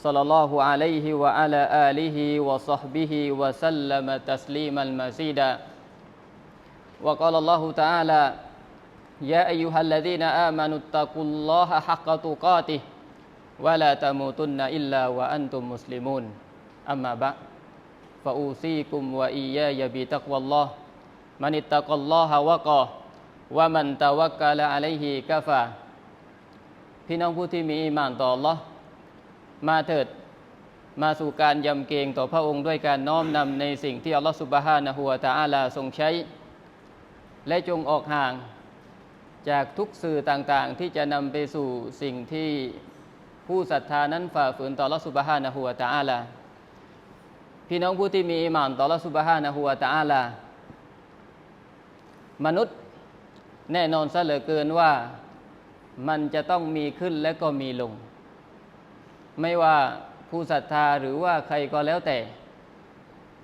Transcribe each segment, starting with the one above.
صلى الله عليه وعلى آله وصحبه وسلم تسليما مزيدا وقال الله تعالى يا أيها الذين آمنوا اتقوا الله حق تقاته ولا تموتن إلا وأنتم مسلمون أما بعد فأوصيكم وإياي بتقوى الله من اتقى الله وقاه ومن توكل عليه كفى พี่น้องผู้ที่มีอีหมานต่อ Allah มาเถิด มาสู่การยำเกรงต่อพระองค์ด้วยการน้อมนำในสิ่งที่อัลลอฮฺสุบฮานะฮูวะตะอาลาทรงใช้ และจงออกห่างจากทุกสื่อต่างๆ ที่จะนำไปสู่สิ่งที่ผู้ศรัทธานั้นฝ่าฝืนต่ออัลลอฮฺสุบฮานะฮูวะตะอาลา พี่น้องผู้ที่มีอีหมานต่ออัลลอฮฺสุบฮานะฮูวะตะอาลา มนุษย์แน่นอนซะเหลือเกินว่ามันจะต้องมีขึ้นและก็มีลง ไม่ว่าผู้ศรัทธาหรือว่าใครก็แล้วแต่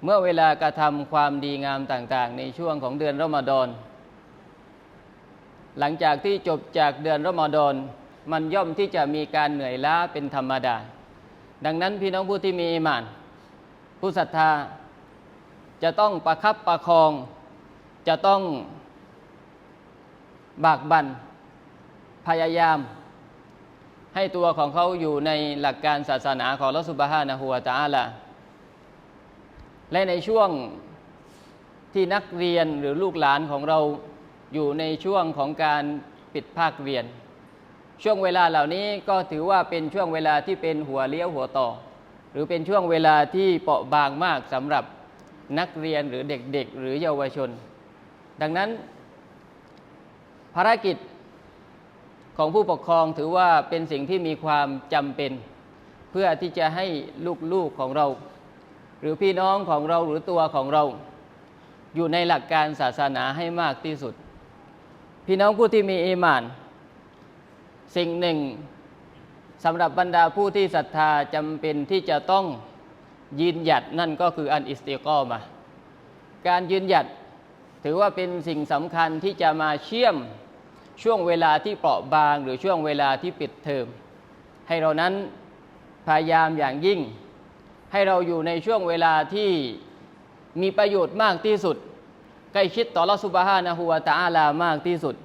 เมื่อเวลากระทำความดีงามต่างๆ ในช่วงของเดือนรอมฎอนหลังจากที่จบจากเดือนรอมฎอนมันย่อมที่จะมีการเหนื่อยล้าเป็นธรรมดา ดังนั้นพี่น้องผู้ที่มีอีหมาน ผู้ศรัทธา จะต้องประคับประคอง จะต้องบากบัน่นพยายาม ให้ตัวของเขาอยู่ในหลักการศาสนาของลอสุบฮานะฮัวตาละและในช่วงที่นักเรียนหรือลูกหลานของเราอยู่ในช่วงของการปิดภาคเรียน ช่วงเวลาเหล่านี้ก็ถือว่าเป็นช่วงเวลาที่เป็นหัวเลี้ยวหัวต่อ หรือเป็นช่วงเวลาที่เปราะบางมากสำหรับนักเรียนหรือเด็กๆ หรือเยาวชน ดังนั้นภารกิจ ของผู้ปกครองถือว่าเป็นสิ่งที่มีความจำเป็น เพื่อที่จะให้ลูกๆของเรา หรือพี่น้องของเราหรือตัวของเรา อยู่ในหลักการศาสนาให้มากที่สุด พี่น้องผู้ที่มีอีมาน สิ่งหนึ่งสำหรับบรรดาผู้ที่ศรัทธาจำเป็นที่จะต้องยืนหยัดนั่นก็คืออันอิสติกอมา การยืนหยัดถือว่าเป็นสิ่งสำคัญที่จะมาเชื่อม ช่วงเวลาที่เปราะบาง หรือช่วงเวลาที่ปิดเทอม ให้เรานั้นพยายามอย่างยิ่ง ให้เราอยู่ในช่วงเวลาที่มีประโยชน์มากที่สุด ใกล้ชิดต่อลอสุบฮานะฮูวาตาอาลามากที่สุด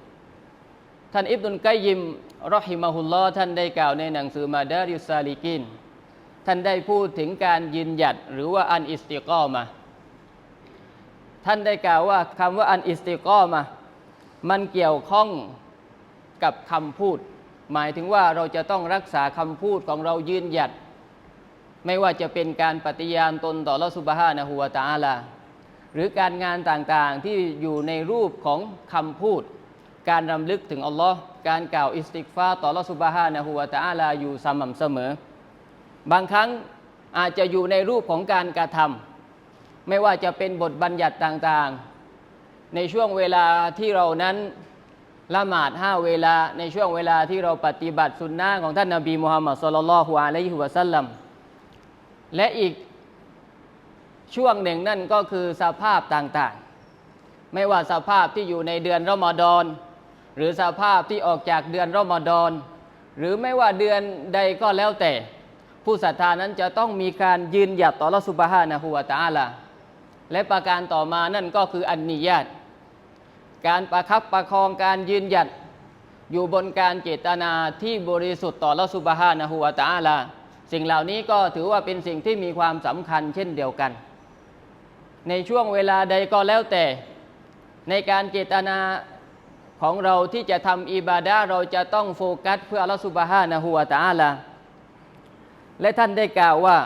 ท่านอิบนุลกัยยิมรอฮิมะฮุลลอท่านได้กล่าวในหนังสือมาดาริซาลิกิน ท่านได้พูดถึงการยืนหยัดหรือว่าอันอิสติกอมา ท่านได้กล่าวว่าคำว่าอันอิสติกอมา มันเกี่ยวข้องกับคำพูด หมายถึงว่าเราจะต้องรักษาคำพูดของเรายืนหยัด ไม่ว่าจะเป็นการปฏิญาณตนต่อลอสุบฮานะฮูวาตาอลาหรือการงานต่างๆที่อยู่ในรูปของคำพูด การรำลึกถึงอัลลอฮ์การกล่าวอิสติกฟาต่อลอสุบฮานะฮูวาตาอาลาอยู่สม่ำเสมอ บางครั้งอาจจะอยู่ในรูปของการกระทำไม่ว่าจะเป็นบทบัญญัติต่างๆ ในช่วงเวลาที่เรานั้นละหมาดห้าเวลาในช่วงเวลาที่เราปฏิบัติสุนนะของท่านนาบีมุฮัมมัดสุลลัลฮุอะลัยฮิวะสัลลัมและอีกช่วงหนึ่งนั่นก็คือสภาพต่างๆ ไม่ว่าสภาพที่อยู่ในเดือนรอมฎอนหรือสภาพที่ออกจากเดือนรอมฎอนหรือไม่ว่าเดือนใดก็แล้วแต่ ผู้ศรัทธานั้นจะต้องมีการยืนหยัดต่อละสุบฮานะฮูวะตาลาและประการต่อมานั่นก็คืออันนิยาต การประคับประคองการยืนหยัด อยู่บนการเจตนาที่บริสุทธิ์ต่อละสุบฮานะฮูวาตาลาสิ่งเหล่านี้ก็ถือว่าเป็นสิ่งที่มีความสำคัญเช่นเดียวกัน ในช่วงเวลาใดก็แล้วแต่ ในการเจตนาของเราที่จะทำอิบาดาเราจะต้องโฟกัสเพื่อละสุบฮานะฮูวาตาลาและท่านได้กล่าวว่า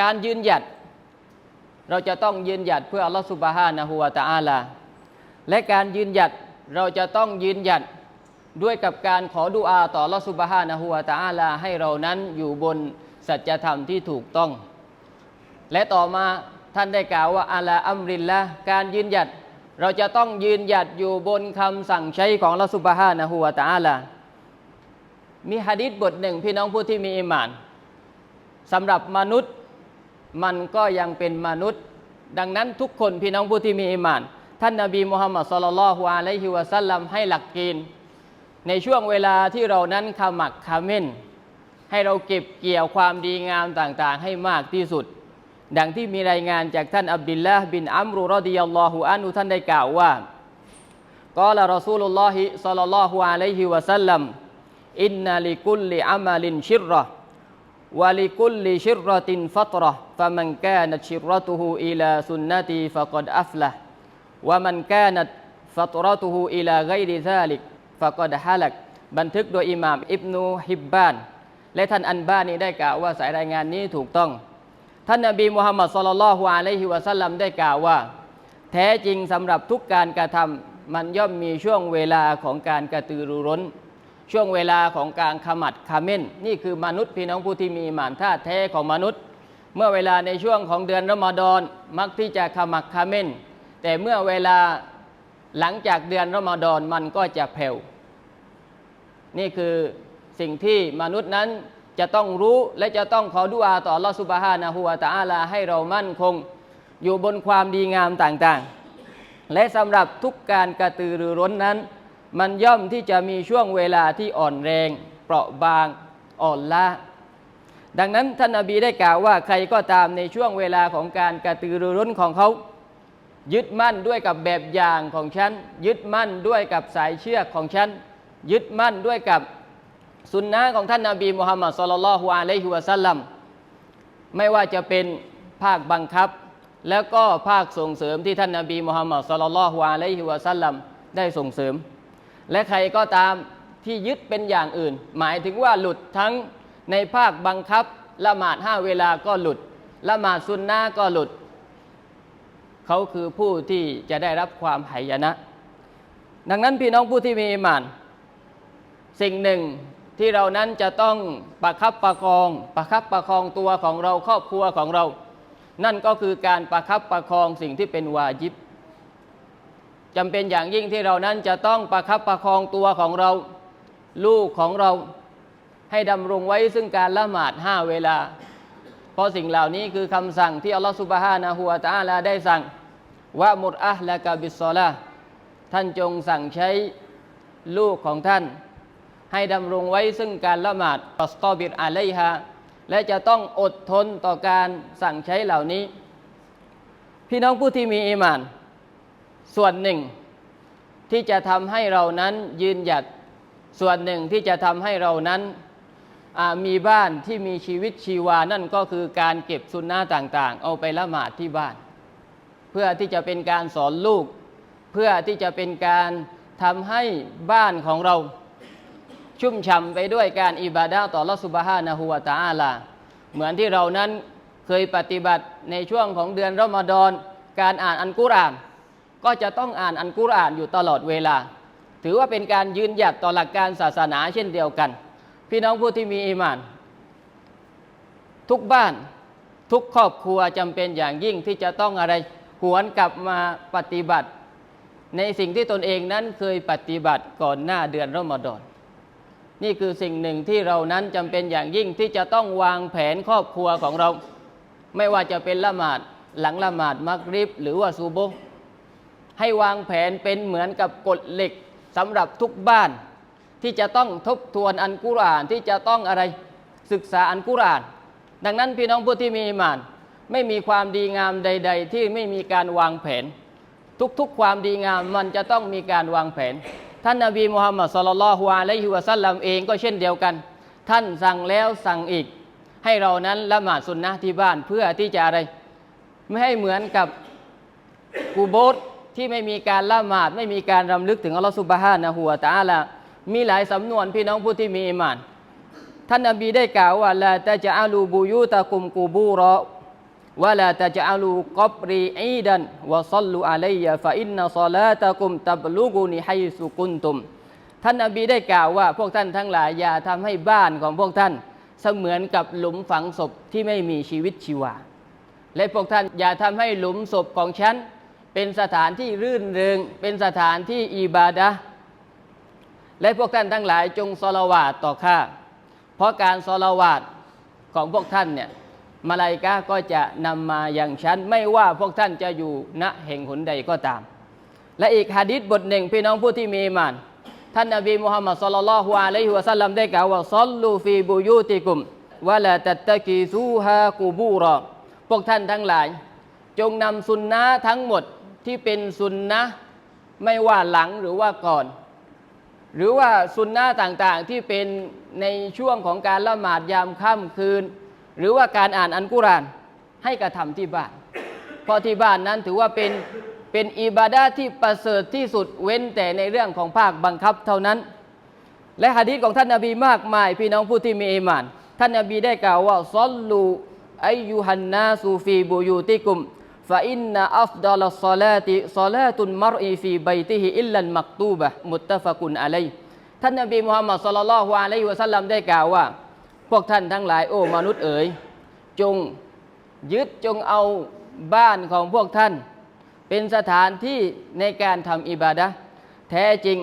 การยืนหยัด เราจะต้องยืนหยัดเพื่ออัลลอฮฺสุบฮานะฮูวาตาลา และการยืนหยัดเราจะต้องยืนหยัดด้วยกับการขอดุอาต่อลอสุบฮานะฮูวาตาอาลาให้เรานั้นอยู่บนสัจธรรมที่ถูกต้อง และต่อมาท่านได้กล่าวว่าอาลาอัมรินละการยืนหยัด เราจะต้องยืนหยัดอยู่บนคำสั่งใช้ของลอสุบฮานะฮูวาตาอาลามีฮะดิษบทหนึ่งพี่น้องผู้ที่มีอิมานสำหรับมนุษย์มันก็ยังเป็นมนุษย์ ดังนั้นทุกคนพี่น้องผู้ที่มีอิมาน ท่านนาบีมุฮัมมัดสุลลัลฮุอะลัยฮิวะสัลลัมให้หลักเกณฑ์ในช่วงเวลาที่เรานั้นขมักเขม้น ให้เราเก็บเกี่ยวความดีงามต่างๆ ให้มากที่สุด ดังที่มีรายงานจากท่านอับดุลลาห์บินอัมรุรดิยัลลอฮุอันฮุท่านได้กล่าวว่ากล่ารอซูลุลลอฮิศ็อลลัลลอฮุอะลัยฮิวะสัลลัมอินนาลิกุลลิอามัลินชิรราะห์วะลิกุลลิชิรราะตินฟัตระห์ฟะมันกานัชิรรตุฮูอิลาสุนนตีฟะกดอัฟละห์ วะมันแกนัตฟัตราะตุฮูอิลาไกริซาลิกฟะกอดฮะลัก บันทึกโดยอิหม่ามอิบนูฮิบบาน และท่านอันบ้านนี้ได้กล่าวว่าสายรายงานนี้ถูกต้อง ท่านนบีมุฮัมมัดสุลลัลฮุอะลัยฮิวะสัลลัมได้กล่าวว่า แท้จริงสำหรับทุกการกระทำมันย่อมมีช่วงเวลาของการกระตือรือร้น ช่วงเวลาของการขมัดขม้น นี่คือมนุษย์พี่น้องผู้ที่มีหมานท่าแท้ของมนุษย์ เมื่อเวลาในช่วงของเดือนรอมฎอนมักที่จะขมักขม้น แต่เมื่อเวลาหลังจากเดือนรอมฎอนมันก็จะแผ่ว นี่คือสิ่งที่มนุษย์นั้นจะต้องรู้และจะต้องขอดุอาต่อลอสุบฮานะฮูวาตาอาลาให้เรามั่นคง อยู่บนความดีงามต่างๆ และสำหรับทุกการกระตือรือร้นนั้น มันย่อมที่จะมีช่วงเวลาที่อ่อนแรง เปราะบางอ่อนล้าดังนั้นท่านนาบีได้กล่าวว่าใครก็ตามในช่วงเวลาของการกระตือรือร้นของเขา ยึดมั่นด้วยกับแบบอย่างของฉัน ยึดมั่นด้วยกับสายเชือกของฉัน ยึดมั่นด้วยกับสุนนะของท่านนาบีมุฮัมมัดสุลลัลฮุอะลัยฮิวะสัลลัมไม่ว่าจะเป็นภาคบังคับ แล้วก็ภาคส่งเสริมที่ท่านนาบีมุฮัมมัดสุลลัลฮุอะลัยฮิวะสัลลัมได้ส่งเสริม และใครก็ตามที่ยึดเป็นอย่างอื่น หมายถึงว่าหลุดทั้งในภาคบังคับละหมาดห้าเวลาก็หลุดละหมาดสุนนะก็หลุด เขาคือผู้ที่จะได้รับความหายนะ ดังนั้นพี่น้องผู้ที่มีอิมาน สิ่งหนึ่งที่เรานั้นจะต้องประคับประคอง ประคับประคองตัวของเราครอบครัวของเรา นั่นก็คือการประคับประคองสิ่งที่เป็นวาจิบจำเป็นอย่างยิ่งที่เรานั้นจะต้องประคับประคองตัวของเรา ลูกของเราให้ดำรงไว้ซึ่งการละหมาดห้าเวลา เพราะสิ่งเหล่านี้คือคำสั่งที่อัลลอฮฺสุบฮานะฮูวาตาลาได้สั่ง ว่ามุรอะห์ละกาบิสซอลาท่านจงสั่งใช้ลูกของท่าน ให้ดำรงไว้ซึ่งการละหมาดอัสตอบิรอะลัยฮาและจะต้องอดทนต่อการสั่งใช้เหล่านี้ พี่น้องผู้ที่มีอีมาน ส่วนหนึ่ง ที่จะทำให้เรานั้นยืนหยัด ส่วนหนึ่งที่จะทำให้เรานั้นมีบ้านที่มีชีวิตชีวานั่นก็คือการเก็บสุนนะต่าง ๆ เอาไปละหมาดที่บ้าน พื่อที่จะเป็นการสอนลูก เพื่อที่จะเป็นการทำให้บ้านของเรา ชุ่มฉ่ำไปด้วยการอิบาดาต่อลอสุบฮานะฮูวาตาอาลา เหมือนที่เรานั้นเคยปฏิบัติในช่วงของเดือนรอมฎอนการอ่านอันกุรอาน ก็จะต้องอ่านอันกุรอานอยู่ตลอดเวลา ถือว่าเป็นการยืนหยัดต่อหลักการศาสนาเช่นเดียวกัน พี่น้องผู้ที่มีอีมาน ทุกบ้านทุกครอบครัวจำเป็นอย่างยิ่งที่จะต้องอะไร หวนกลับมาปฏิบัติ ในสิ่งที่ตนเองนั้นเคยปฏิบัติก่อนหน้าเดือนรอมฎอนนี่คือสิ่งหนึ่งที่เรานั้นจำเป็นอย่างยิ่งที่จะต้องวางแผนครอบครัวของเรา ไม่ว่าจะเป็นละหมาดหลังละหมาดมักริบหรือว่าซูโบให้วางแผนเป็นเหมือนกับกฎเหล็กสำหรับทุกบ้าน ที่จะต้องทบทวนอันกุรอานที่จะต้องอะไรศึกษาอันกุรอาน ดังนั้นพี่น้องผู้ที่มีมาน ไม่มีความดีงามใด ๆ ที่ไม่มีการวางแผน ทุกๆความดีงามมันจะต้องมีการวางแผน ท่านนาบีมุฮัมมัดสุลลัลฮุอะลัยฮิวะสัลลัมเองก็เช่นเดียวกัน ท่านสั่งแล้วสั่งอีก ให้เรานั้นละหมาดสุนนะที่บ้านเพื่อที่จะอะไร ไม่ให้เหมือนกับกูโบสที่ไม่มีการละหมาดไม่มีการรำลึกถึงอัลลอฮฺสุบฮานะฮูวะตาลามีหลายสำนวนพี่น้องผู้ที่มีอิมาน ท่านนบีได้กล่าวว่าละตะจะอาลูบูยูตะกุมกูบูรอ วะลาตะจะอาลูกับรีอีดันวะซัลลูอะลัยยะฟะอินนะซอลาตะกุมตับลูกุนิฮัยสุกุนตุม ท่านนบีได้กล่าวว่าพวกท่านทั้งหลายอย่าทำให้บ้านของพวกท่าน เสมือนกับหลุมฝังศพที่ไม่มีชีวิตชีวา และพวกท่านอย่าทำให้หลุมศพของฉัน เป็นสถานที่รื่นเริง เป็นสถานที่อิบาดะและพวกท่านทั้งหลายจงสลาวาตต่อข้าเพราะการสลาวาตของพวกท่านเนี่ย มาลายกาก็จะนำมาอย่างฉัน ไม่ว่าพวกท่านจะอยู่ณแห่งหนใดก็ตาม และอีกฮะดิษบทหนึ่งพี่น้องผู้ที่มีมาน ท่านนบีมุฮัมมัดสุลลัลลอฮุอะลัยฮิวะสัลลัมได้กล่าวว่าซัลลูฟีบุยูติกุมวะลาตัตตะกีซูฮากูบูรอพวกท่านทั้งหลาย จงนำสุนนะทั้งหมดที่เป็นสุนนะไม่ว่าหลังหรือว่าก่อน หรือว่าสุนนะต่างๆที่เป็นในช่วงของการละหมาดยามค่ำคืน หรือว่าการอ่านอันกุรอานให้กระทำที่บ้าน เพราะที่บ้านนั้นถือว่าเป็นเป็นอิบาดาที่ประเสริฐที่สุดเว้นแต่ในเรื่องของภาคบังคับเท่านั้น และหะดีษของท่านนาบีมากมาย พี่น้องผู้ที่มีอีหมาน ท่านนาบีได้กล่าวว่าซอลลูอายุฮันนาสูฟีบูยูติกุมฟาอินนาอัฟดัลซอลาติซอลาตุนมารอีฟีบัยติฮิอิลลันมักตูบะมุตตะฟะกุนอะลัยท่านนาบีมุฮัมมัดศ็อลลัลลอฮุอะลัยฮิวะสัลลัมได้กล่าวว่า พวกท่านทั้งหลายโอ้มนุษย์เอ๋ยจงยึดจงเอาบ้านของพวกท่าน เป็นสถานที่ในการทำอิบาดะแท้จริง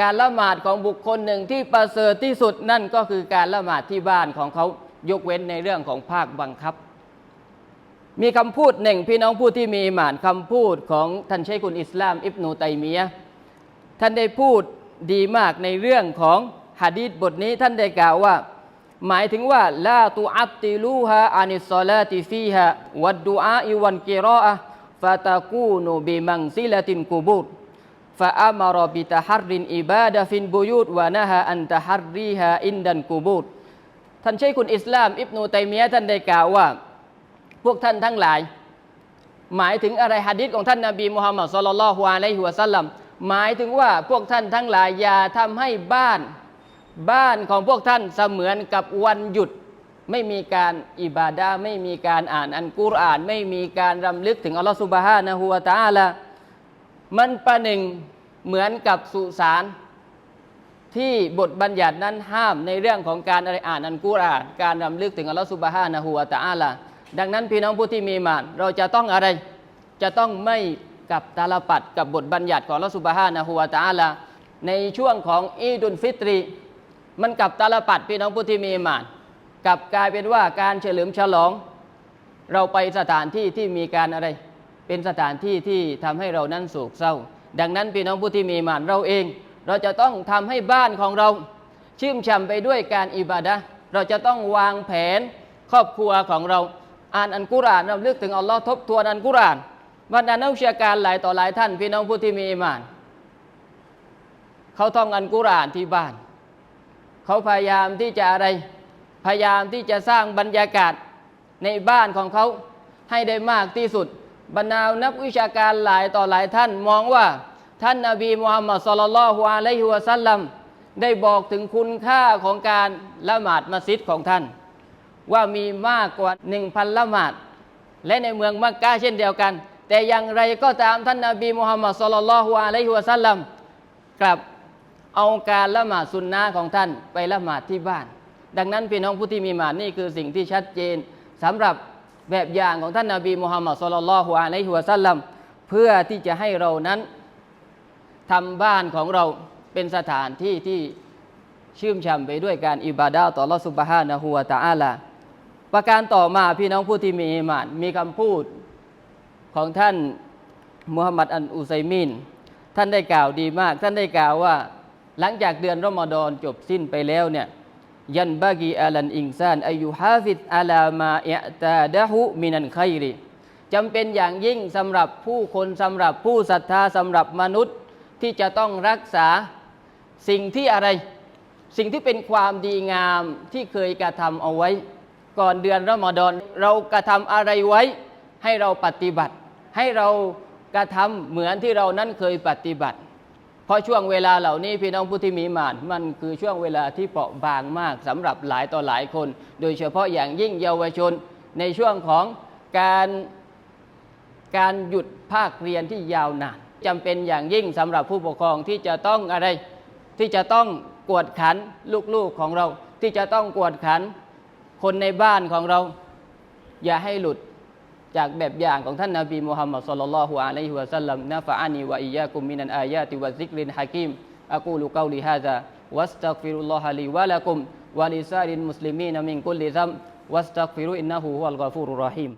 การละหมาดของบุคคลหนึ่งที่ประเสริฐที่สุดนั่นก็คือการละหมาดที่บ้านของเขายกเว้นในเรื่องของภาคบังคับ มีคำพูดหนึ่งพี่น้องผู้ที่มีหมานคำพูดของท่านเชคุลอิสลาม อิบนูไตัยมียะท่านได้พูดดีมากในเรื่องของหะดีษบทนี้ท่านได้กล่าวว่า หมายถึงว่าลาตุอัตติลูฮาอานิสซอลาติฟีฮาวัดดูอาอิวันกิรออะฟาตากูนูบิมังซิลตินกูบูดฟาอามารบิตะฮัรินอิบาดะฟินบุยูดวานะฮาอันตะฮัรีฮาอินดันกูบูดท่านชัยคุลอิสลาม อิบนูตัยมียะท่านได้กล่าวว่า พวกท่านทั้งหลาย หมายถึงอะไรหะดีษของท่านนาบีมุฮัมมัดสุลลัลลอฮุอะลัยฮิวะสัลลัมหมายถึงว่าพวกท่านทั้งหลายอย่าทำให้บ้าน บ้านของพวกท่านเสมือนกับวันหยุด ไม่มีการอิบาดาไม่มีการอ่านอันกุรอาน ไม่มีการรำลึกถึงอัลลอฮฺสุบฮานะฮูวะตะอาลามันประหนึ่งเหมือนกับสุสานที่บทบัญญัตินั้นห้ามในเรื่องของการอะไรอ่านอันกุรอาน การรำลึกถึงอัลลอฮฺสุบฮานะฮูวะตะอาลาดังนั้นพี่น้องผู้ที่มีมานเราจะต้องอะไร จะต้องไม่กับตาลปัดกับบทบัญญัติของอัลลอสุบฮานะฮูวาตาลาในช่วงของอีดุลฟิตรี มันกับตาลปัดพี่น้องผู้ที่มีมานกลับกลายเป็นว่าการเฉลิมฉลอง เราไปสถานที่ที่มีการอะไร เป็นสถานที่ที่ทำให้เรานั้นโศกเศร้า ดังนั้นพี่น้องผู้ที่มีมานเราเอง เราจะต้องทำให้บ้านของเรา ชื่มช่ำไปด้วยการอิบาดะเราจะต้องวางแผนครอบครัวของเรา อ่านอันกุรานเราเลือกถึงอัลลอฮ์ทบทวนอันกุรานบรรดานักวิชาการหลายต่อหลายท่าน พี่น้องผู้ที่มีอิมาน เขาท่องอันกุรานที่บ้าน เขาพยายามที่จะอะไร พยายามที่จะสร้างบรรยากาศในบ้านของเขาให้ได้มากที่สุด บรรดานักวิชาการหลายต่อหลายท่านมองว่า ท่านนาบีมุฮัมมัดสุลลัลฮุอะลัยฮิวะสัลลัมได้บอกถึงคุณค่าของการละหมาดมัสยิดของท่าน ว่ามีมากกว่าหนึ่งพันละหมาด และในเมืองมักกะเช่นเดียวกัน แต่อย่างไรก็ตามท่านนาบีมุฮัมมัดสุลลัลฮุอะลัยฮิวะสัลลัมกลับ เอาการละหมาดสุนนะของท่านไปละหมาดที่บ้าน ดังนั้นพี่น้องผู้ที่มีหมาดนี่คือสิ่งที่ชัดเจนสำหรับแบบอย่างของท่านนาบีมุฮัมมัดสุลลัลฮุอะลัยฮิวะสัลลัมเพื่อที่จะให้เรานั้นทำบ้านของเราเป็นสถานที่ที่ชื่มช่ำไปด้วยการอิบาดาต่ออัลอสุบฮานะฮูวะตะอาลาประการต่อมาพี่น้องผู้ที่มีอีหมานมีคำพูดของท่านมุฮัมมัดอันอุไซมินท่านได้กล่าวดีมาก ท่านได้กล่าวว่า หลังจากเดือนรอมฎอนจบสิ้นไปแล้วเนี่ยยันบากีอาลันอิงซานอายุฮาฟิดอาลามาเอตาดะฮุมินันไคริจำเป็นอย่างยิ่งสำหรับผู้คนสำหรับผู้ศรัทธาสำหรับมนุษย์ ที่จะต้องรักษาสิ่งที่อะไร สิ่งที่เป็นความดีงามที่เคยกระทำเอาไว้ ก่อนเดือนรอมฎอนเรากระทำอะไรไว้ ให้เราปฏิบัติ ให้เรากระทำเหมือนที่เรานั้นเคยปฏิบัติ เพราะช่วงเวลาเหล่านี้พี่น้องผู้ที่มีหมานมันคือช่วงเวลาที่เปราะบางมากสำหรับหลายต่อหลายคน โดยเฉพาะอย่างยิ่งเยาวชน ในช่วงของการการหยุดภาคเรียนที่ยาวนานจำเป็นอย่างยิ่งสำหรับผู้ปกครองที่จะต้องอะไร ที่จะต้องกวดขันลูกๆของเรา ที่จะต้องกวดขันคนในบ้านของเรา อย่าให้หลุด จากแบบอย่างของท่านนบีมูฮัมมัดสุลลัลฮุอะลัยฮิวะสัลลัมนะฟะอานีวะอียากุมมินันอายาติวะซิกรินฮะกิมอะกูลุกาลิฮาซาวัสตักฟิรุลลอฮะลีวะละกุมวะลิซารินมุสลิมีนมินกุลลิซัมวัสตักฟิรุอินนะฮูฮุวัลกอฟูรุรรหีม